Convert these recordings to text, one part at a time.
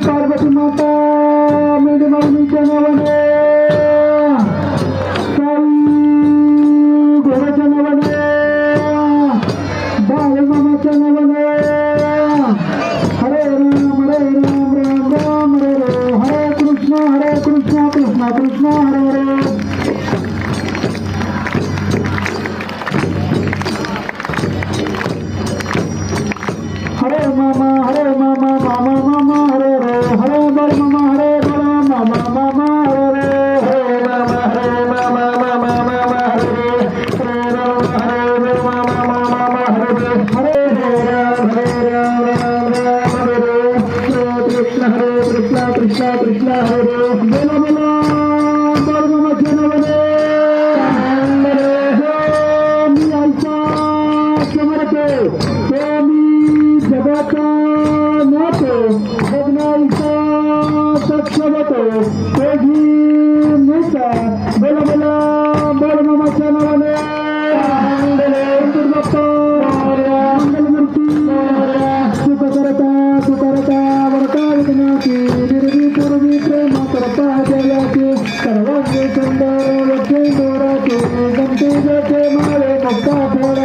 पार्वती माता मेडमाऊलीच्या नावाने साई घोडाच्या नावाने बाळूमामाच्या नावाने हरे राम हरे राम राम राम हरे हरे हरे कृष्ण हरे कृष्ण कृष्ण कृष्ण हरे हरे हरे मामा हरे मामा मामा मामा हरे रे हरे बल मामा हरे बल मामा मामा हरे रे हरे मामा हरे मामा मामा मामा हरे रे हरे राम हरे रे मामा मामा मामा हरे रे हरे हरे राम हरे राम राम राम हरे रे हरे कृष्ण हरे कृष्ण कृष्ण कृष्ण हरे रे Tommy Sabata Nato, have a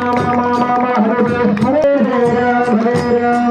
Hare Hare Hare Hare